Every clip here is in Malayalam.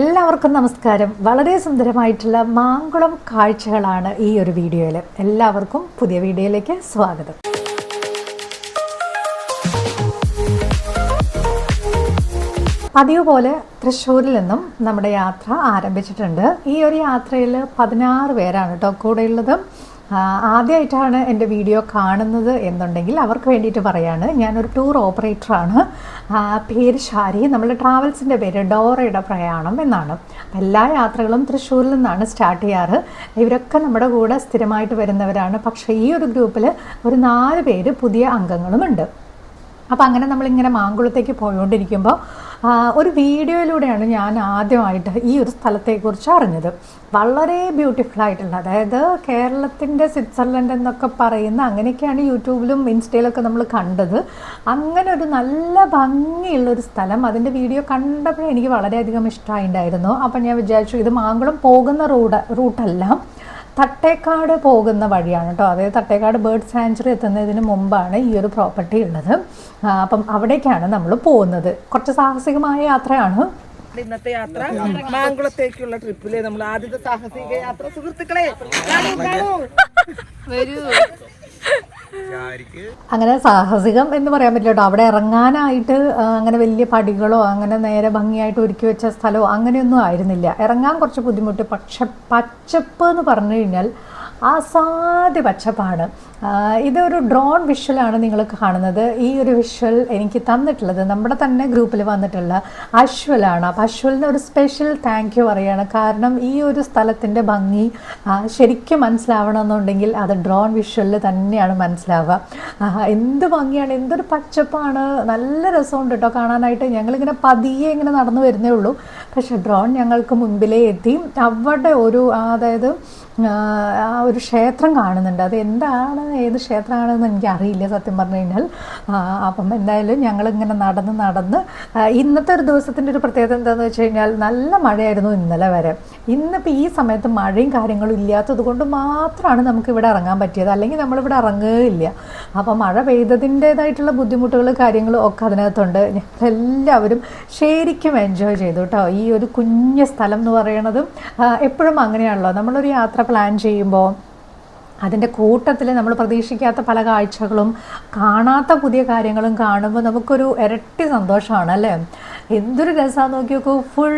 എല്ലാവർക്കും നമസ്കാരം. വളരെ സുന്ദരമായിട്ടുള്ള മാങ്കുളം കാഴ്ചകളാണ് ഈ ഒരു വീഡിയോയിൽ എല്ലാവർക്കും പുതിയ വീഡിയോയിലേക്ക് സ്വാഗതം. പതിവ് പോലെ തൃശ്ശൂരിൽ നിന്നും നമ്മുടെ യാത്ര ആരംഭിച്ചിട്ടുണ്ട്. ഈ ഒരു യാത്രയിൽ പതിനാറ് പേരാണ് കേട്ടോ കൂടെയുള്ളത്. ആദ്യമായിട്ടാണ് എന്റെ വീഡിയോ കാണുന്നത് എന്നുണ്ടെങ്കിൽ അവർക്ക് വേണ്ടിയിട്ട് പറയാണ്. ഞാനൊരു ടൂർ ഓപ്പറേറ്ററാണ്. പേര് ഷാരി. നമ്മുടെ ട്രാവൽസിന്റെ പേര് ഡോറയുടെ പ്രയാണം എന്നാണ്. എല്ലാ യാത്രകളും തൃശ്ശൂരിൽ നിന്നാണ് സ്റ്റാർട്ട് ചെയ്യാറ്. ഇവരൊക്കെ നമ്മുടെ കൂടെ സ്ഥിരമായിട്ട് വരുന്നവരാണ്. പക്ഷേ ഈ ഒരു ഗ്രൂപ്പിൽ ഒരു നാല് പേര് പുതിയ അംഗങ്ങളുമുണ്ട്. അപ്പോൾ അങ്ങനെ നമ്മളിങ്ങനെ മാങ്കുളത്തേക്ക് പോയോണ്ടിരിക്കുമ്പോൾ ഒരു വീഡിയോയിലൂടെയാണ് ഞാൻ ആദ്യമായിട്ട് ഈ ഒരു സ്ഥലത്തെക്കുറിച്ച് അറിഞ്ഞത്. വളരെ ബ്യൂട്ടിഫുൾ ആയിട്ടുള്ള അതായത് കേരളത്തിന്റെ സ്വിറ്റ്സർലൻഡ് എന്നൊക്കെ പറയുന്ന അങ്ങനെയൊക്കെയാണ് യൂട്യൂബിലും ഇൻസ്റ്റയിലൊക്കെ നമ്മൾ കണ്ടത്. അങ്ങനെ ഒരു നല്ല ഭംഗിയുള്ള ഒരു സ്ഥലം അതിന്റെ വീഡിയോ കണ്ടപ്പോൾ എനിക്ക് വളരെയധികം ഇഷ്ടമായിട്ടുണ്ടായിരുന്നു. അപ്പം ഞാൻ വിചാരിച്ചു ഇത് മാങ്കുളം പോകുന്ന റൂട്ട് റൂട്ടല്ല. തട്ടേക്കാട് പോകുന്ന വഴിയാണ് കേട്ടോ. അതായത് തട്ടേക്കാട് ബേർഡ് സാഞ്ചുറി എത്തുന്നതിന് മുമ്പാണ് ഈ ഒരു പ്രോപ്പർട്ടി ഉള്ളത്. അപ്പം അവിടേക്കാണ് നമ്മൾ പോകുന്നത്. കുറച്ച് സാഹസികമായ യാത്രയാണ്. ഇന്നത്തെ യാത്ര മാങ്കുളത്തേക്കുള്ള ട്രിപ്പിൽ നമ്മൾ ആദ്യത്തെ സാഹസിക യാത്ര. സുഹൃത്തുക്കളെ വരൂ. അങ്ങനെ സാഹസികം എന്ന് പറയാൻ പറ്റില്ല കേട്ടോ. അവിടെ ഇറങ്ങാനായിട്ട് അങ്ങനെ വലിയ പടികളോ അങ്ങനെ നേരെ ഭംഗിയായിട്ട് ഒരുക്കി വെച്ച സ്ഥലമോ അങ്ങനെയൊന്നും ആയിരുന്നില്ല. ഇറങ്ങാൻ കുറച്ച് ബുദ്ധിമുട്ട്. പക്ഷെ പച്ചപ്പ് എന്ന് പറഞ്ഞു കഴിഞ്ഞാൽ അസാധ്യ പച്ചപ്പാണ്. ഇതൊരു ഡ്രോൺ വിഷ്വലാണ് നിങ്ങൾ കാണുന്നത്. ഈ ഒരു വിഷ്വൽ എനിക്ക് തന്നിട്ടുള്ളത് നമ്മുടെ തന്നെ ഗ്രൂപ്പിൽ വന്നിട്ടുള്ള അശ്വലാണ് അപ്പോൾ അശ്വലിന് ഒരു സ്പെഷ്യൽ താങ്ക് യു പറയുകയാണ് കാരണം ഈ ഒരു സ്ഥലത്തിന്റെ ഭംഗി ശരിക്കും മനസ്സിലാവണമെന്നുണ്ടെങ്കിൽ അത് ഡ്രോൺ വിഷ്വലിൽ തന്നെയാണ് മനസ്സിലാവുക. എന്ത് ഭംഗിയാണ് എന്തൊരു പച്ചപ്പാണ്. നല്ല രസമുണ്ട് കേട്ടോ കാണാനായിട്ട്. ഞങ്ങളിങ്ങനെ പതിയെ ഇങ്ങനെ നടന്നു വരുന്നേ ഉള്ളൂ. പക്ഷേ ഡ്രോൺ ഞങ്ങൾക്ക് മുൻപിലേ എത്തി. അവിടെ ഒരു അതായത് ഒരു ക്ഷേത്രം കാണുന്നുണ്ട്. അത് എന്താണ് ഏത് ക്ഷേത്രമാണെന്ന് എനിക്ക് അറിയില്ല സത്യം പറഞ്ഞു കഴിഞ്ഞാൽ. അപ്പം എന്തായാലും ഞങ്ങൾ ഇങ്ങനെ നടന്ന് നടന്ന് ഇന്നത്തെ ഒരു ദിവസത്തിന്റെ ഒരു പ്രത്യേകത എന്താണെന്ന് വെച്ച് കഴിഞ്ഞാൽ നല്ല മഴയായിരുന്നു ഇന്നലെ വരെ. ഇന്നിപ്പോൾ ഈ സമയത്ത് മഴയും കാര്യങ്ങളും ഇല്ലാത്തത് കൊണ്ട് മാത്രമാണ് നമുക്ക് ഇവിടെ ഇറങ്ങാൻ പറ്റിയത്. അല്ലെങ്കിൽ നമ്മളിവിടെ ഇറങ്ങുകയില്ല. അപ്പം മഴ പെയ്തതിന്റേതായിട്ടുള്ള ബുദ്ധിമുട്ടുകൾ കാര്യങ്ങളും ഒക്കെ അതിനകത്തുണ്ട്. ഞങ്ങളെല്ലാവരും ശരിക്കും എൻജോയ് ചെയ്തു കേട്ടോ. ഈ ഒരു കുഞ്ഞ് സ്ഥലം എന്ന് പറയണതും എപ്പോഴും അങ്ങനെയാണല്ലോ. നമ്മളൊരു യാത്ര പ്ലാൻ ചെയ്യുമ്പോൾ അതിന്റെ കൂട്ടത്തിൽ നമ്മൾ പ്രതീക്ഷിക്കാത്ത പല കാഴ്ചകളും കാണാത്ത പുതിയ കാര്യങ്ങളും കാണുമ്പോൾ നമുക്കൊരു ഇരട്ടി സന്തോഷമാണ് അല്ലേ എന്തൊരു രസം നോക്കിയൊക്കെ ഫുൾ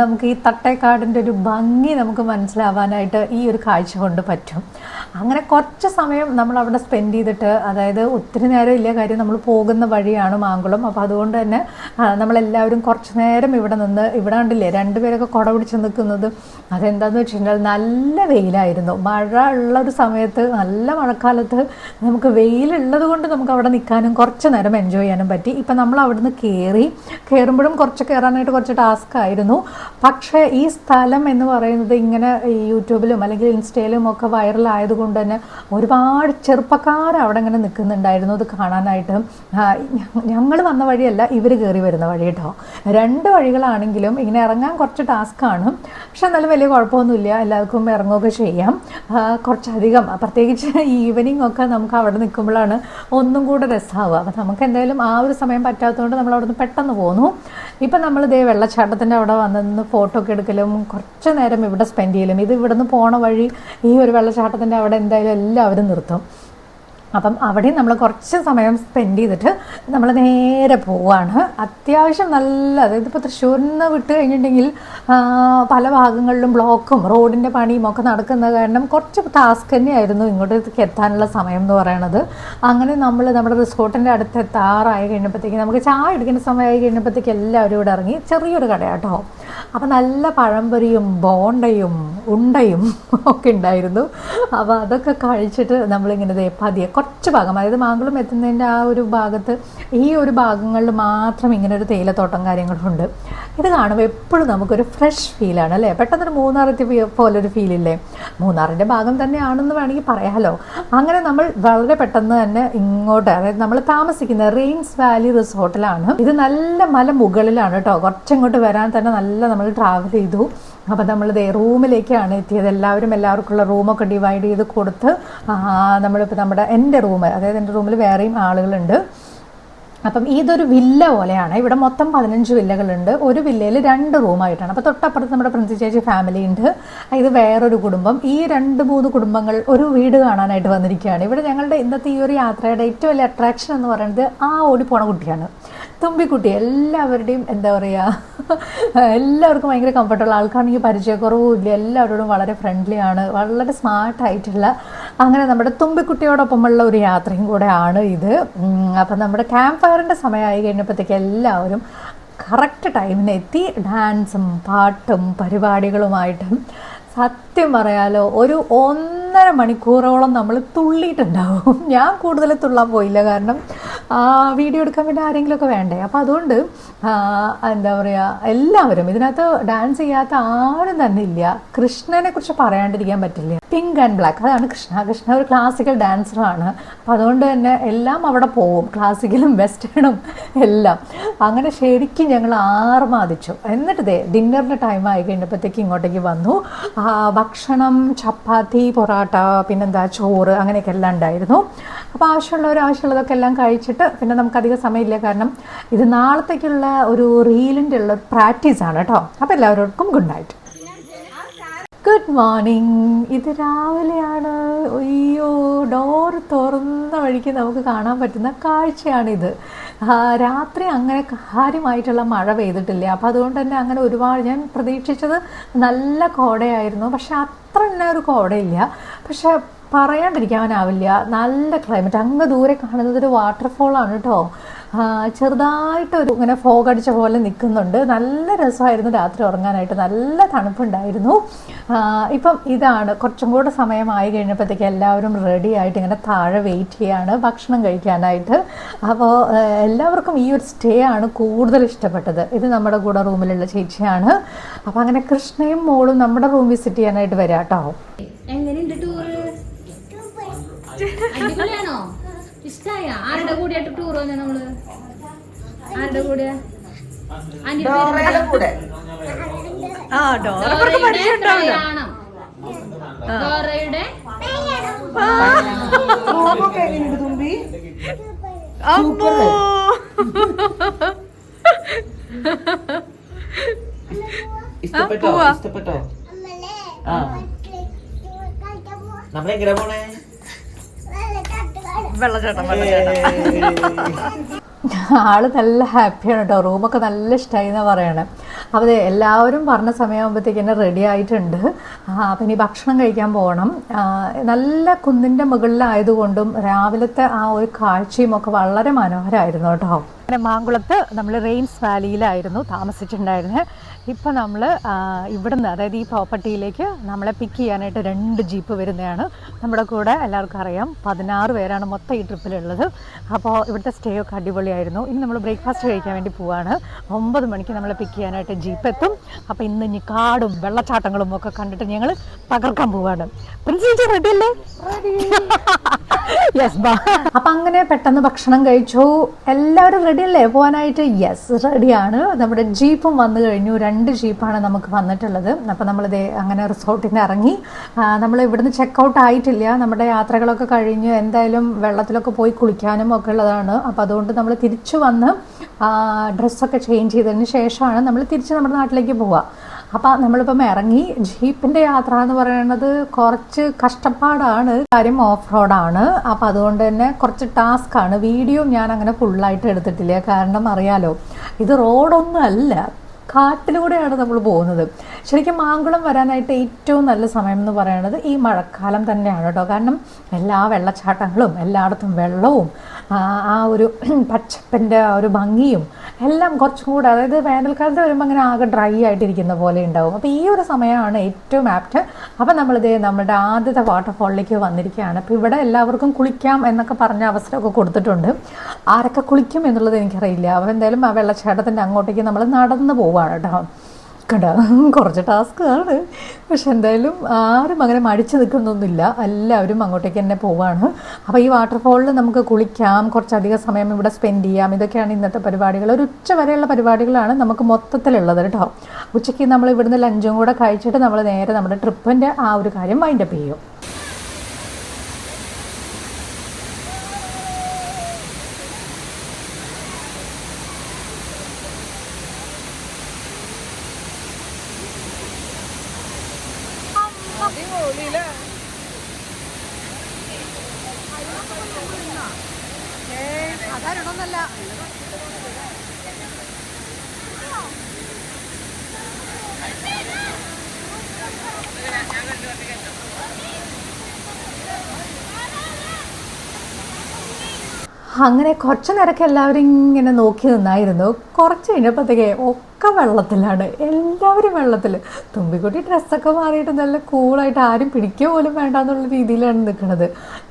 നമുക്ക് ഈ തട്ടേക്കാടിന്റെ ഒരു ഭംഗി നമുക്ക് മനസ്സിലാവാനായിട്ട് ഈ ഒരു കാഴ്ച കൊണ്ട് പറ്റും. അങ്ങനെ കുറച്ച് സമയം നമ്മൾ അവിടെ സ്പെൻഡ് ചെയ്തിട്ട് അതായത് ഒത്തിരി നേരം ഇല്ല കാര്യം നമ്മൾ പോകുന്ന വഴിയാണ് മാങ്കുളം. അപ്പോൾ അതുകൊണ്ട് തന്നെ നമ്മളെല്ലാവരും കുറച്ച് നേരം ഇവിടെ നിന്ന് ഇവിടെ കണ്ടില്ലേ രണ്ടുപേരൊക്കെ കുട പിടിച്ച് നിൽക്കുന്നത്. അതെന്താണെന്ന് വെച്ച് കഴിഞ്ഞാൽ നല്ല വെയിലായിരുന്നു. മഴ ഉള്ള ഒരു സമയത്ത് നല്ല മഴക്കാലത്ത് നമുക്ക് വെയിലുള്ളത് കൊണ്ട് നമുക്ക് അവിടെ നിൽക്കാനും കുറച്ച് നേരം എൻജോയ് ചെയ്യാനും പറ്റി. ഇപ്പം നമ്മൾ അവിടുന്ന് കയറി കയറുമ്പോഴും കുറച്ച് കയറാനായിട്ട് കുറച്ച് ടാസ്ക് ആയിരുന്നു. പക്ഷേ ഈ സ്ഥലം എന്ന് പറയുന്നത് ഇങ്ങനെ യൂട്യൂബിലും അല്ലെങ്കിൽ ഇൻസ്റ്റയിലും ഒക്കെ വൈറലായതുകൊണ്ട് തന്നെ ഒരുപാട് ചെറുപ്പക്കാർ അവിടെ ഇങ്ങനെ നിൽക്കുന്നുണ്ടായിരുന്നു. അത് കാണാനായിട്ട്. ഞങ്ങൾ വന്ന വഴിയല്ല ഇവർ കയറി വരുന്ന വഴി കേട്ടോ രണ്ട് വഴികളാണെങ്കിലും ഇങ്ങനെ ഇറങ്ങാൻ കുറച്ച് ടാസ്ക് ആണ്. പക്ഷെ എന്നാലും വലിയ കുഴപ്പമൊന്നുമില്ല. എല്ലാവർക്കും ഇറങ്ങുകയൊക്കെ ചെയ്യാം. കുറച്ചധികം പ്രത്യേകിച്ച് ഈവനിങ് ഒക്കെ നമുക്ക് അവിടെ നിൽക്കുമ്പോഴാണ് ഒന്നും കൂടെ രസമാവുക അപ്പം നമുക്ക് എന്തായാലും ആ ഒരു സമയം പറ്റാത്തതുകൊണ്ട് നമ്മൾ അവിടെ നിന്ന് പെട്ടെന്ന് പോന്നു. ഇപ്പം നമ്മൾ ഇതേ വെള്ളച്ചാട്ടത്തിന്റെ അവിടെ വന്ന് ഫോട്ടോ ഒക്കെ എടുക്കലും കുറച്ച് നേരം ഇവിടെ സ്പെൻഡ് ചെയ്യലും. ഇത് ഇവിടെ നിന്ന് പോണ വഴി ഈ ഒരു വെള്ളച്ചാട്ടത്തിന്റെ അവിടെ എന്തായാലും എല്ലാവരും നിർത്തും. അപ്പം അവിടെ നമ്മൾ കുറച്ച് സമയം സ്പെൻഡ് ചെയ്തിട്ട് നമ്മൾ നേരെ പോവാണ്. അത്യാവശ്യം നല്ല അതായത് ഇപ്പോൾ തൃശ്ശൂരിൽ വിട്ട് കഴിഞ്ഞിട്ടുണ്ടെങ്കിൽ പല ഭാഗങ്ങളിലും ബ്ലോക്കും റോഡിന്റെ പണിയും ഒക്കെ നടക്കുന്ന കാരണം കുറച്ച് ടാസ്ക് തന്നെയായിരുന്നു ഇങ്ങോട്ടേക്ക് എത്താനുള്ള സമയം എന്ന് പറയണത്. അങ്ങനെ നമ്മൾ നമ്മുടെ റിസോർട്ടിന്റെ അടുത്ത് എത്താറായി കഴിഞ്ഞപ്പോഴത്തേക്ക് നമുക്ക് ചായ എടുക്കേണ്ട സമയമായി കഴിഞ്ഞപ്പോഴത്തേക്ക് എല്ലാവരും ഇവിടെ ഇറങ്ങി ചെറിയൊരു കടയാട്ടോ. അപ്പം നല്ല പഴംപൊരിയും ബോണ്ടയും ഉണ്ടയും ഒക്കെ ഉണ്ടായിരുന്നു. അപ്പോൾ അതൊക്കെ കഴിച്ചിട്ട് നമ്മളിങ്ങനെ പതിയെ കുറച്ച് ഭാഗം അതായത് മാങ്കുളം എത്തുന്നതിന്റെ ആ ഒരു ഭാഗത്ത് ഈ ഒരു ഭാഗങ്ങളിൽ മാത്രം ഇങ്ങനെ ഒരു തേയിലത്തോട്ടം കാര്യങ്ങളുണ്ട്. ഇത് കാണുമ്പോൾ എപ്പോഴും നമുക്കൊരു ഫ്രഷ് ഫീലാണ് അല്ലേ? പെട്ടെന്നൊരു മൂന്നാറെത്തി പോലൊരു ഫീലില്ലേ മൂന്നാറിന്റെ ഭാഗം തന്നെയാണെന്ന് വേണമെങ്കിൽ പറയാമല്ലോ അങ്ങനെ നമ്മൾ വളരെ പെട്ടെന്ന് തന്നെ ഇങ്ങോട്ട് അതായത് നമ്മൾ താമസിക്കുന്ന റെയിൻസ് വാലി റിസോർട്ടിലാണ്. ഇത് നല്ല മല മുകളിലാണ് കേട്ടോ. കുറച്ചങ്ങോട്ട് വരാൻ തന്നെ നല്ല നമ്മൾ ട്രാവൽ ചെയ്തു. അപ്പോൾ നമ്മൾ ദേ റൂമിലേക്കാണ് എത്തിയത്. എല്ലാവരും എല്ലാവർക്കുള്ള റൂമൊക്കെ ഡിവൈഡ് ചെയ്ത് കൊടുത്ത് നമ്മളിപ്പോൾ നമ്മുടെ എന്റെ റൂം അതായത് എന്റെ റൂമിൽ വേറെയും ആളുകളുണ്ട്. അപ്പം ഇതൊരു വില്ല പോലെയാണ്. ഇവിടെ മൊത്തം പതിനഞ്ച് വില്ലകളുണ്ട്. ഒരു വില്ലയിൽ രണ്ട് റൂമായിട്ടാണ് അപ്പോൾ തൊട്ടപ്പുറത്ത് നമ്മുടെ പ്രിൻസി ചേച്ചി ഫാമിലി ഉണ്ട്. ഇത് വേറൊരു കുടുംബം. ഈ രണ്ട് മൂന്ന് കുടുംബങ്ങൾ ഒരു വീട് കാണാനായിട്ട് വന്നിരിക്കുകയാണ്. ഇവിടെ ഞങ്ങളുടെ ഇന്നത്തെ ഈ ഒരു യാത്രയുടെ ഏറ്റവും വലിയ അട്രാക്ഷൻ എന്ന് പറയുന്നത് ആ ഓടിപ്പോണ കുട്ടിയാണ്. തുമ്പിക്കുട്ടി എല്ലാവരുടെയും എന്താ പറയുക എല്ലാവർക്കും ഭയങ്കര കംഫർട്ടബിൾ ആൾക്കാണെങ്കിൽ പരിചയക്കുറവുമില്ല എല്ലാവരോടും വളരെ ഫ്രണ്ട്ലി ആണ്. വളരെ സ്മാർട്ട് ആയിട്ടുള്ള അങ്ങനെ നമ്മുടെ തുമ്പിക്കുട്ടിയോടൊപ്പമുള്ള ഒരു യാത്രയും കൂടെ ആണ് ഇത്. അപ്പം നമ്മുടെ ക്യാമ്പ് ഫയറിന്റെ സമയമായി കഴിഞ്ഞപ്പോഴത്തേക്ക് എല്ലാവരും കറക്റ്റ് ടൈമിന് എത്തി. ഡാൻസും പാട്ടും പരിപാടികളുമായിട്ടും. സത്യം പറയാലോ ഒരു ഒന്നര മണിക്കൂറോളം നമ്മൾ തുള്ളിയിട്ടുണ്ടാവും. ഞാൻ കൂടുതൽ തുള്ളാൻ പോയില്ല. കാരണം വീഡിയോ എടുക്കാൻ വേണ്ടി ആരെങ്കിലുമൊക്കെ വേണ്ടേ? അപ്പോൾ അതുകൊണ്ട് എന്താ പറയുക എല്ലാവരും ഇതിനകത്ത് ഡാൻസ് ചെയ്യാത്ത ആരും തന്നെ ഇല്ല. കൃഷ്ണനെ കുറിച്ച് പറയാണ്ടിരിക്കാൻ പറ്റില്ല. പിങ്ക് ആൻഡ് ബ്ലാക്ക് അതാണ് കൃഷ്ണ. കൃഷ്ണ ഒരു ക്ലാസിക്കൽ ഡാൻസറാണ് അപ്പോൾ അതുകൊണ്ട് തന്നെ എല്ലാം അവിടെ പോവും. ക്ലാസിക്കലും വെസ്റ്റേണും എല്ലാം. അങ്ങനെ ശരിക്കും ഞങ്ങൾ ആർമാദിച്ചു. എന്നിട്ട് ദേ ഡിന്നറിന്റെ ടൈം ആയി കഴിഞ്ഞപ്പോഴത്തേക്ക് ഇങ്ങോട്ടേക്ക് വന്നു. ഭക്ഷണം ചപ്പാത്തി പൊറാട്ട പിന്നെന്താ ചോറ് അങ്ങനെയൊക്കെ എല്ലാം ഉണ്ടായിരുന്നു. അപ്പോൾ ആവശ്യമുള്ളവർ ആവശ്യമുള്ളതൊക്കെ എല്ലാം കഴിച്ചിട്ട് പിന്നെ നമുക്ക് അധികം സമയമില്ല. കാരണം ഇത് നാളത്തേക്കുള്ള ഒരു റീലിന്റെ ഉള്ള പ്രാക്ടീസാണ് കേട്ടോ. അപ്പോൾ എല്ലാവർക്കും ഗുഡ് നൈറ്റ് ഗുഡ് മോർണിംഗ് ഇത് രാവിലെയാണ്. അയ്യോ ഡോർ തുറന്ന വഴിക്ക് നമുക്ക് കാണാൻ പറ്റുന്ന കാഴ്ചയാണിത്. രാത്രി അങ്ങനെ കാര്യമായിട്ടുള്ള മഴ പെയ്തിട്ടില്ല. അപ്പം അതുകൊണ്ട് തന്നെ അങ്ങനെ ഒരുപാട് ഞാൻ പ്രതീക്ഷിച്ചത് നല്ല കോടയായിരുന്നു. പക്ഷെ അത്ര തന്നെ ഒരു കോടയില്ല. പക്ഷെ പറയാണ്ടിരിക്കാനാവില്ല നല്ല ക്ലൈമറ്റ് അങ്ങ് ദൂരെ കാണുന്നത് ഒരു വാട്ടർഫോളാണ് കേട്ടോ ചെറുതായിട്ടൊരു ഇങ്ങനെ ഫോഗ് അടിച്ച പോലെ നിൽക്കുന്നുണ്ട്. നല്ല രസമായിരുന്നു രാത്രി ഉറങ്ങാനായിട്ട്. നല്ല തണുപ്പുണ്ടായിരുന്നു. ഇപ്പം ഇതാണ്. കുറച്ചും കൂടെ സമയമായി കഴിഞ്ഞപ്പോഴത്തേക്ക് എല്ലാവരും റെഡി ആയിട്ട് ഇങ്ങനെ താഴെ വെയിറ്റ് ചെയ്യാണ് ഭക്ഷണം കഴിക്കാനായിട്ട്. അപ്പോൾ എല്ലാവർക്കും ഈ ഒരു സ്റ്റേ ആണ് കൂടുതൽ ഇഷ്ടപ്പെട്ടത്. ഇത് നമ്മുടെ കൂടെ റൂമിലുള്ള ചേച്ചിയാണ്. അപ്പോൾ അങ്ങനെ കൃഷ്ണയും മോളും നമ്മുടെ റൂം വിസിറ്റ് ചെയ്യാനായിട്ട് വരാം കേട്ടോ വന്നെ നമ്മൾ? ആരുടെ കൂടെ? ഡോറയുടെ ആ ഡോറയുടെ എങ്ങനെയുണ്ട് തുമ്പി? ഇഷ്ടപ്പെട്ടോ? ഇഷ്ടപ്പെട്ടോ? ആ. നമ്മളെങ്ങനെ പോണേ? ആൾ നല്ല ഹാപ്പിയാണ് കേട്ടോ റൂമൊക്കെ നല്ല ഇഷ്ടമായി എന്നാണ് പറയണേ. അപ്പോൾ എല്ലാവരും പറഞ്ഞ സമയമാകുമ്പോഴത്തേക്ക് തന്നെ റെഡി ആയിട്ടുണ്ട്. അപ്പം ഇനി ഭക്ഷണം കഴിക്കാൻ പോകണം. നല്ല കുന്നിന്റെ മുകളിലായതുകൊണ്ടും രാവിലത്തെ ആ ഒരു കാഴ്ചയും ഒക്കെ വളരെ മനോഹരമായിരുന്നു കേട്ടോ മാങ്കുളത്ത് നമ്മൾ റെയിൻസ് വാലിയിലായിരുന്നു താമസിച്ചിട്ടുണ്ടായിരുന്നത് ഇപ്പം നമ്മൾ ഇവിടുന്ന് അതായത് ഈ പ്രോപ്പർട്ടിയിലേക്ക് നമ്മളെ പിക്ക് ചെയ്യാനായിട്ട് രണ്ട് ജീപ്പ് വരുന്നതാണ്. നമ്മുടെ കൂടെ എല്ലാവർക്കും അറിയാം പതിനാറ് പേരാണ് മൊത്തം ഈ ട്രിപ്പിലുള്ളത് അപ്പോൾ ഇവിടുത്തെ സ്റ്റേ ഒക്കെ അടിപൊളിയായിരുന്നു. ഇനി നമ്മൾ ബ്രേക്ക്ഫാസ്റ്റ് കഴിക്കാൻ വേണ്ടി പോവാണ്. ഒമ്പത് മണിക്ക് നമ്മളെ പിക്ക് ചെയ്യാനായിട്ട് ജീപ്പ് എത്തും. അപ്പോൾ ഇന്ന് ഇനി കാടും വെള്ളച്ചാട്ടങ്ങളും ഒക്കെ കണ്ടിട്ട് ഞങ്ങൾ പകർക്കാൻ പോവാണ്. പ്രിൻസിപ്പൽ റെഡി അല്ലേ? യെസ് ബാ. അപ്പം അങ്ങനെ പെട്ടെന്ന് ഭക്ഷണം കഴിച്ചു. എല്ലാവരും റെഡി അല്ലേ? പോകാനായിട്ട് യെസ് റെഡിയാണ് നമ്മുടെ ജീപ്പും വന്നു കഴിഞ്ഞു. രണ്ട് ജീപ്പാണ് നമുക്ക് വന്നിട്ടുള്ളത്. അപ്പം നമ്മളിത് അങ്ങനെ റിസോർട്ടിൽ നിന്ന് ഇറങ്ങി നമ്മൾ ഇവിടുന്ന് ചെക്കൗട്ട് ആയിട്ടില്ല. നമ്മുടെ യാത്രകളൊക്കെ കഴിഞ്ഞ് എന്തായാലും വെള്ളത്തിലൊക്കെ പോയി കുളിക്കാനും ഒക്കെ ഉള്ളതാണ്. അപ്പോൾ അതുകൊണ്ട് നമ്മൾ തിരിച്ചു വന്ന് ഡ്രസ്സൊക്കെ ചേഞ്ച് ചെയ്തതിന് ശേഷമാണ് നമ്മൾ തിരിച്ച് നമ്മുടെ നാട്ടിലേക്ക് പോവുക. അപ്പം നമ്മളിപ്പം ഇറങ്ങി. ജീപ്പിന്റെ യാത്ര എന്ന് പറയുന്നത് കുറച്ച് കഷ്ടപ്പാടാണ്. കാര്യം ഓഫ് റോഡാണ് അപ്പം അതുകൊണ്ട് തന്നെ കുറച്ച് ടാസ്ക് ആണ്. വീഡിയോ ഞാൻ അങ്ങനെ ഫുള്ളായിട്ട് എടുത്തിട്ടില്ല. കാരണം അറിയാലോ ഇത് റോഡൊന്നും അല്ല. കാട്ടിലൂടെയാണ് നമ്മൾ പോകുന്നത്. ശരിക്കും മാങ്കുളം വരാനായിട്ട് ഏറ്റവും നല്ല സമയം എന്ന് പറയുന്നത് ഈ മഴക്കാലം തന്നെയാണ് കേട്ടോ. കാരണം എല്ലാ വെള്ളച്ചാട്ടങ്ങളും എല്ലായിടത്തും വെള്ളവും ആ, ഒരു പച്ചപ്പിന്റെ ആ ഒരു ഭംഗിയും എല്ലാം കുറച്ചും കൂടെ അതായത് വേനൽക്കാലത്ത് വരുമ്പോൾ അങ്ങനെ ആകെ ഡ്രൈ ആയിട്ടിരിക്കുന്ന പോലെ ഉണ്ടാവും. അപ്പോൾ ഈ ഒരു സമയമാണ് ഏറ്റവും ആപ്റ്റ്. അപ്പോൾ നമ്മളിത് നമ്മുടെ ആദ്യത്തെ വാട്ടർഫോളിലേക്ക് വന്നിരിക്കുകയാണ്. അപ്പോൾ ഇവിടെ എല്ലാവർക്കും കുളിക്കാം എന്നൊക്കെ പറഞ്ഞ അവസരമൊക്കെ കൊടുത്തിട്ടുണ്ട്. ആരൊക്കെ കുളിക്കും എന്നുള്ളത് എനിക്കറിയില്ല. അപ്പോൾ എന്തായാലും ആ വെള്ളച്ചാട്ടത്തിന്റെ അങ്ങോട്ടേക്ക് നമ്മൾ നടന്നു നടന്ന് പോവാണ് കേട്ടോ കണ്ടോ? കുറച്ച് ടാസ്ക് ആണ് പക്ഷെ എന്തായാലും ആരും അങ്ങനെ മടിച്ചു നിൽക്കുന്നൊന്നുമില്ല. എല്ലാവരും അങ്ങോട്ടേക്ക് തന്നെ പോവാണ്. അപ്പോൾ ഈ വാട്ടർഫോളിൽ നമുക്ക് കുളിക്കാം. കുറച്ചധികം സമയം ഇവിടെ സ്പെൻഡ് ചെയ്യാം. ഇതൊക്കെയാണ് ഇന്നത്തെ പരിപാടികൾ. ഒരു ഉച്ച വരെയുള്ള പരിപാടികളാണ് നമുക്ക് മൊത്തത്തിലുള്ളത് കേട്ടോ. ഉച്ചയ്ക്ക് നമ്മൾ ഇവിടുന്ന് ലഞ്ചും കൂടെ കഴിച്ചിട്ട് നമ്മൾ നേരെ നമ്മുടെ ട്രിപ്പിന്റെ ആ ഒരു കാര്യം വൈൻഡപ്പ് ചെയ്യും. അങ്ങനെ കുറച്ച് നേരമൊക്കെ എല്ലാവരും ഇങ്ങനെ നോക്കി നിന്നായിരുന്നു. കുറച്ച് കഴിഞ്ഞപ്പോഴത്തേക്ക് ഒക്കെ വെള്ളത്തിലാണ്. എല്ലാവരും വെള്ളത്തിൽ തുമ്പിക്കുട്ടി ഡ്രസ്സൊക്കെ മാറിയിട്ട് നല്ല കൂളായിട്ട് ആരും പിടിക്കുക പോലും വേണ്ട എന്നുള്ള രീതിയിലാണ് നിൽക്കുന്നത്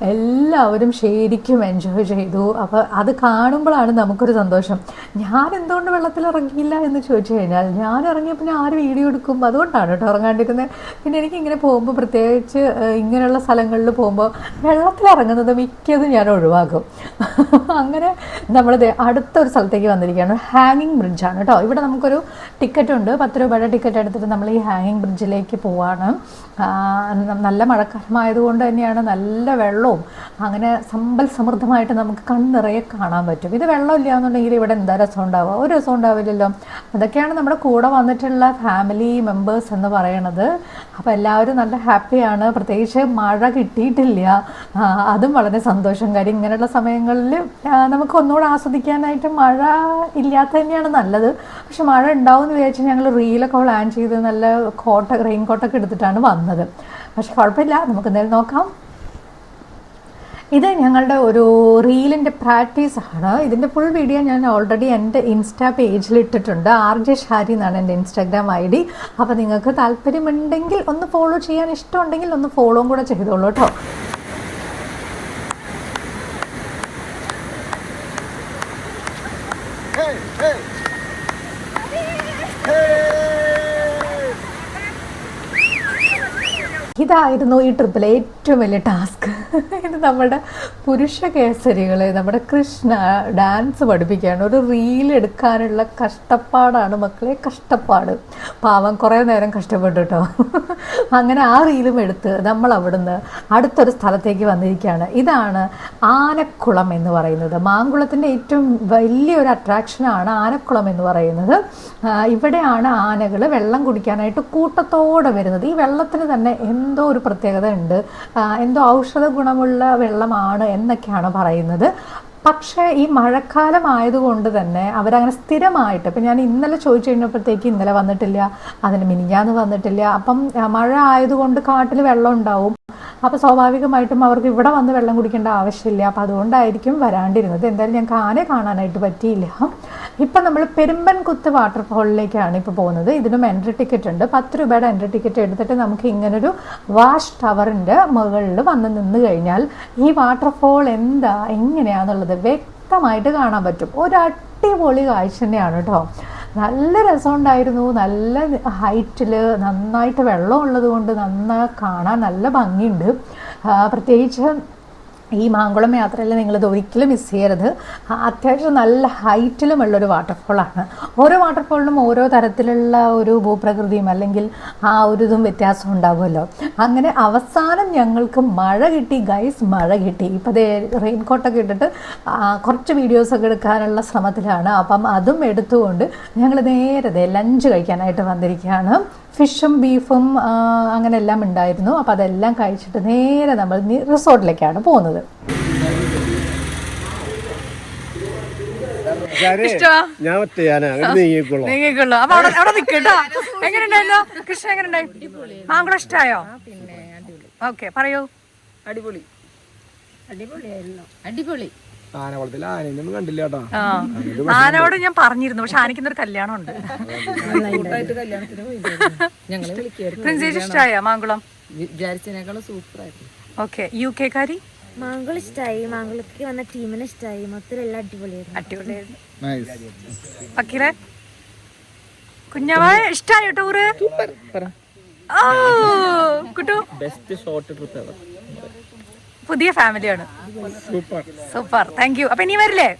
എല്ലാവരും ശരിക്കും എൻജോയ് ചെയ്തു. അപ്പോൾ അത് കാണുമ്പോഴാണ് നമുക്കൊരു സന്തോഷം. ഞാൻ എന്തുകൊണ്ട് വെള്ളത്തിൽ ഇറങ്ങിയില്ല എന്ന് ചോദിച്ചു കഴിഞ്ഞാൽ ഞാൻ ഇറങ്ങിയപ്പോൾ ഞാൻ ആര് വീഡിയോ എടുക്കും? അതുകൊണ്ടാണ് കേട്ടോ ഇറങ്ങാണ്ടിരുന്നത് പിന്നെ എനിക്ക് ഇങ്ങനെ പോകുമ്പോൾ പ്രത്യേകിച്ച് ഇങ്ങനെയുള്ള സ്ഥലങ്ങളിൽ പോകുമ്പോൾ വെള്ളത്തിൽ ഇറങ്ങുന്നത് മിക്കതും ഞാൻ ഒഴിവാക്കും. അങ്ങനെ നമ്മൾ അടുത്തൊരു സ്ഥലത്തേക്ക് വന്നിരിക്കുകയാണ്. ഹാങ്ങിങ് ബ്രിഡ്ജാണ് കേട്ടോ. ഇവിടെ നമുക്കൊരു ടിക്കറ്റ് ഉണ്ട്. പത്ത് രൂപയുടെ ടിക്കറ്റ് എടുത്തിട്ട് നമ്മൾ ഈ ഹാങ്ങിങ് ബ്രിഡ്ജിലേക്ക് പോവാണ്. നല്ല മഴക്കാലമായതുകൊണ്ട് തന്നെയാണ് നല്ല വെള്ളവും അങ്ങനെ സമ്പൽ സമൃദ്ധമായിട്ട് നമുക്ക് കണ്ണിറയെ കാണാൻ പറ്റും. ഇത് വെള്ളമില്ല എന്നുണ്ടെങ്കിൽ ഇവിടെ എന്താ രസം ഉണ്ടാവുക ഒരു രസം ഉണ്ടാവില്ലല്ലോ. അതൊക്കെയാണ് നമ്മുടെ കൂടെ വന്നിട്ടുള്ള ഫാമിലി മെമ്പേഴ്സ് എന്ന് പറയണത്. അപ്പോൾ എല്ലാവരും നല്ല ഹാപ്പിയാണ് പ്രത്യേകിച്ച് മഴ കിട്ടിയിട്ടില്ല. അതും വളരെ സന്തോഷം. കാര്യം ഇങ്ങനെയുള്ള സമയങ്ങളിൽ നമുക്ക് ഒന്നുകൂടെ ആസ്വദിക്കാനായിട്ട് മഴ ഇല്ലാത്ത തന്നെയാണ് നല്ലത്. പക്ഷെ മഴ ഉണ്ടാവും എന്ന് വിചാരിച്ച് ഞങ്ങൾ റീലൊക്കെ പ്ലാൻ ചെയ്ത് നല്ല കോട്ട റെയിൻ കോട്ടൊക്കെ എടുത്തിട്ടാണ് വന്നത്. പക്ഷെ കുഴപ്പമില്ല. നമുക്ക് എന്തായാലും നോക്കാം. ഇത് ഞങ്ങളുടെ ഒരു റീലിന്റെ പ്രാക്ടീസ് ആണ് ഇതിന്റെ ഫുൾ വീഡിയോ ഞാൻ ഓൾറെഡി എന്റെ ഇൻസ്റ്റാ പേജിൽ ഇട്ടിട്ടുണ്ട്. ആർ ജെ ഷാരി എന്നാണ് എന്റെ ഇൻസ്റ്റാഗ്രാം ഐ ഡി അപ്പോൾ നിങ്ങൾക്ക് താല്പര്യമുണ്ടെങ്കിൽ ഒന്ന് ഫോളോ ചെയ്യാൻ ഇഷ്ടമുണ്ടെങ്കിൽ ഒന്ന് ഫോളോയും കൂടെ ചെയ്തോളൂ കേട്ടോ. ഇതായിരുന്നു ഈ ട്രിപ്പിലെ ഏറ്റവും വലിയ ടാസ്ക്. ഇത് നമ്മുടെ പുരുഷ കേസരികൾ നമ്മുടെ കൃഷ്ണ ഡാൻസ് പഠിപ്പിക്കുകയാണ്. ഒരു റീൽ എടുക്കാനുള്ള കഷ്ടപ്പാടാണ് മക്കളെ കഷ്ടപ്പാട്. പാവം കുറേ നേരം കഷ്ടപ്പെട്ടു കേട്ടോ അങ്ങനെ ആ റീലും എടുത്ത് നമ്മൾ അവിടുന്ന് അടുത്തൊരു സ്ഥലത്തേക്ക് വന്നിരിക്കുകയാണ്. ഇതാണ് ആനക്കുളം എന്ന് പറയുന്നത്. മാങ്കുളത്തിന്റെ ഏറ്റവും വലിയൊരു അട്രാക്ഷനാണ് ആനക്കുളം എന്ന് പറയുന്നത്. ഇവിടെയാണ് ആനകൾ വെള്ളം കുടിക്കാനായിട്ട് കൂട്ടത്തോടെ വരുന്നത്. ഈ വെള്ളത്തിന് തന്നെ എന്തോ ഒരു പ്രത്യേകത ഉണ്ട് എന്തോ ഔഷധ ഗുണമുള്ള വെള്ളമാണ് എന്നൊക്കെയാണ് പറയുന്നത്. പക്ഷേ ഈ മഴക്കാലം ആയതുകൊണ്ട് തന്നെ അവരങ്ങനെ സ്ഥിരമായിട്ട് ഇപ്പം ഞാൻ ഇന്നലെ ചോദിച്ചു കഴിഞ്ഞപ്പോഴത്തേക്ക് ഇന്നലെ വന്നിട്ടില്ല അതിന് മിനിഞ്ഞാന്ന് വന്നിട്ടില്ല അപ്പം മഴ ആയതുകൊണ്ട് കാട്ടിൽ വെള്ളം ഉണ്ടാവും. അപ്പോൾ സ്വാഭാവികമായിട്ടും അവർക്ക് ഇവിടെ വന്ന് വെള്ളം കുടിക്കേണ്ട ആവശ്യമില്ല. അപ്പോൾ അതുകൊണ്ടായിരിക്കും വരാണ്ടിരുന്നത്. എന്തായാലും ഞങ്ങൾക്ക് ആനെ കാണാനായിട്ട് പറ്റിയില്ല. ഇപ്പം നമ്മൾ പെരുമ്പൻകുത്ത് വാട്ടർഫോളിലേക്കാണ് ഇപ്പോൾ പോകുന്നത്. ഇതിനും എൻട്രി ടിക്കറ്റ് ഉണ്ട്. പത്ത് രൂപയുടെ എൻട്രി ടിക്കറ്റ് എടുത്തിട്ട് നമുക്ക് ഇങ്ങനൊരു വാഷ് ടവറിന്റെ മുകളിൽ വന്ന് നിന്ന് കഴിഞ്ഞാൽ ഈ വാട്ടർഫോൾ എന്താ എങ്ങനെയാണെന്നുള്ളത് വ്യക്തമായിട്ട് കാണാൻ പറ്റും. ഒരു അടിപൊളി കാഴ്ച തന്നെയാണ് കേട്ടോ നല്ല രസമുണ്ടായിരുന്നു. നല്ല ഹൈറ്റിൽ നന്നായിട്ട് വെള്ളം ഉള്ളത് കൊണ്ട് നന്നായി കാണാൻ നല്ല ഭംഗിയുണ്ട്. പ്രത്യേകിച്ച് ഈ മാങ്കുളം യാത്രയിൽ നിങ്ങളിത് ഒരിക്കലും മിസ് ചെയ്യരുത്. അത്യാവശ്യം നല്ല ഹൈറ്റിലുമുള്ളൊരു വാട്ടർഫോളാണ് ഓരോ വാട്ടർഫോളിനും ഓരോ തരത്തിലുള്ള ഒരു ഭൂപ്രകൃതിയും അല്ലെങ്കിൽ ആ ഒരു ഇതും വ്യത്യാസം ഉണ്ടാവുമല്ലോ. അങ്ങനെ അവസാനം ഞങ്ങൾക്ക് മഴ കിട്ടി. ഗൈസ് മഴ കിട്ടി. ഇപ്പം ദേ റെയിൻ കോട്ടൊക്കെ ഇട്ടിട്ട് കുറച്ച് വീഡിയോസൊക്കെ എടുക്കാനുള്ള ശ്രമത്തിലാണ്. അപ്പം അതും എടുത്തുകൊണ്ട് ഞങ്ങൾ നേരത്തെ ലഞ്ച് കഴിക്കാനായിട്ട് വന്നിരിക്കുകയാണ്. ഫിഷും ബീഫും അങ്ങനെ എല്ലാം ഉണ്ടായിരുന്നു. അപ്പോൾ അതെല്ലാം കഴിച്ചിട്ട് നേരെ നമ്മൾ റിസോർട്ടിലേക്കാണ് പോകുന്നത്. ഞാൻ നീങ്ങിക്കുള്ളൂ അപ്പൊ അവിടെ അവിടെ എങ്ങനെ ഉണ്ടായിരുന്നു കൃഷ്ണ എങ്ങനെ ഉണ്ടായി മാങ്കുളം ഇഷ്ടമായോ ഓക്കെ പറയൂ. അടിപൊളി. അടിപൊളി. ആനകുളത്തിൽ ആനയൊന്നും കണ്ടില്ല കേട്ടോ. ആ. ആനോട് ഞാൻ പറഞ്ഞിരുന്നു പക്ഷെ ആനയ്ക്കുന്നൊരു കല്യാണം ഉണ്ട് പ്രിൻസേജ് ഇഷ്ടമായോ മാങ്കുളം? വിചാരിച്ചതിനേക്കാളും സൂപ്പർ ആയിരുന്നു ഓക്കെ യു കെ കാരി മാങ്കുളം ഇഷ്ടമായി മാങ്കുളത്തേക്ക് വന്ന ടീമിനെ ഇഷ്ടമായി മൊത്തം എല്ലാം അടിപൊളിയായിരുന്നു. അടിപൊളിയായിരുന്നു. വക്കീലെ? കുഞ്ഞാവ ഇഷ്ടായോ ടൂറ് ഓ Kuttu. Best short trip ever പുതിയ ഫാമിലിയാണ്. സൂപ്പർ. താങ്ക് യു അപ്പൊ ഇനി വരില്ലേ?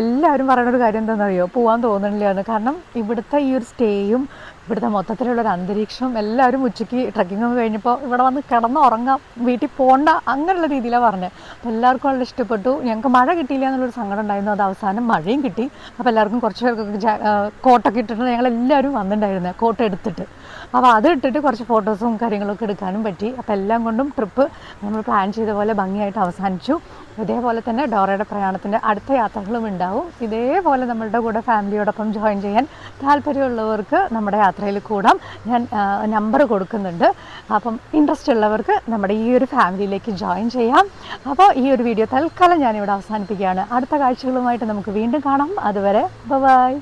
എല്ലാവരും പറയുന്ന ഒരു കാര്യം എന്താണെന്നറിയോ? പോകാൻ തോന്നണില്ല എന്ന് കാരണം ഇവിടുത്തെ ഈ ഒരു സ്റ്റേയും ഇവിടുത്തെ മൊത്തത്തിലുള്ളൊരു അന്തരീക്ഷം എല്ലാവരും ഉച്ചയ്ക്ക് ട്രക്കിംഗ് ഒക്കെ കഴിഞ്ഞപ്പോൾ ഇവിടെ വന്ന് കിടന്ന് ഉറങ്ങാം വീട്ടിൽ പോകണ്ട അങ്ങനെയുള്ള രീതിയിലാണ് പറഞ്ഞത് അപ്പോൾ എല്ലാവർക്കും വളരെ ഇഷ്ടപ്പെട്ടു. ഞങ്ങൾക്ക് മഴ കിട്ടിയില്ല എന്നുള്ളൊരു സങ്കടം ഉണ്ടായിരുന്നു. അത് അവസാനം മഴയും കിട്ടി. അപ്പോൾ എല്ലാവർക്കും കുറച്ച് പേർക്കൊക്കെ കോട്ടൊക്കെ ഇട്ടിട്ട് ഞങ്ങളെല്ലാവരും വന്നിട്ടുണ്ടായിരുന്നു കോട്ട് എടുത്തിട്ട്. അപ്പോൾ അത് ഇട്ടിട്ട് കുറച്ച് ഫോട്ടോസും കാര്യങ്ങളൊക്കെ എടുക്കാനും പറ്റി. അപ്പോൾ എല്ലാം കൊണ്ടും ട്രിപ്പ് നമ്മൾ പ്ലാൻ ചെയ്ത പോലെ ഭംഗിയായിട്ട് അവസാനിച്ചു. ഇതേപോലെ തന്നെ ഡോറയുടെ പ്രയാണത്തിന്റെ അടുത്ത യാത്രകളും ഉണ്ടാവും. ഇതേപോലെ നമ്മളുടെ കൂടെ ഫാമിലിയോടൊപ്പം ജോയിൻ ചെയ്യാൻ താല്പര്യമുള്ളവർക്ക് നമ്മുടെ യാത്രയിൽ കൂടാം. ഞാൻ നമ്പർ കൊടുക്കുന്നുണ്ട്. അപ്പം ഇൻട്രസ്റ്റ് ഉള്ളവർക്ക് നമ്മുടെ ഈ ഒരു ഫാമിലിയിലേക്ക് ജോയിൻ ചെയ്യാം. അപ്പോൾ ഈ ഒരു വീഡിയോ തൽക്കാലം ഞാനിവിടെ അവസാനിപ്പിക്കുകയാണ്. അടുത്ത കാഴ്ചകളുമായിട്ട് നമുക്ക് വീണ്ടും കാണാം. അതുവരെ ബൈ.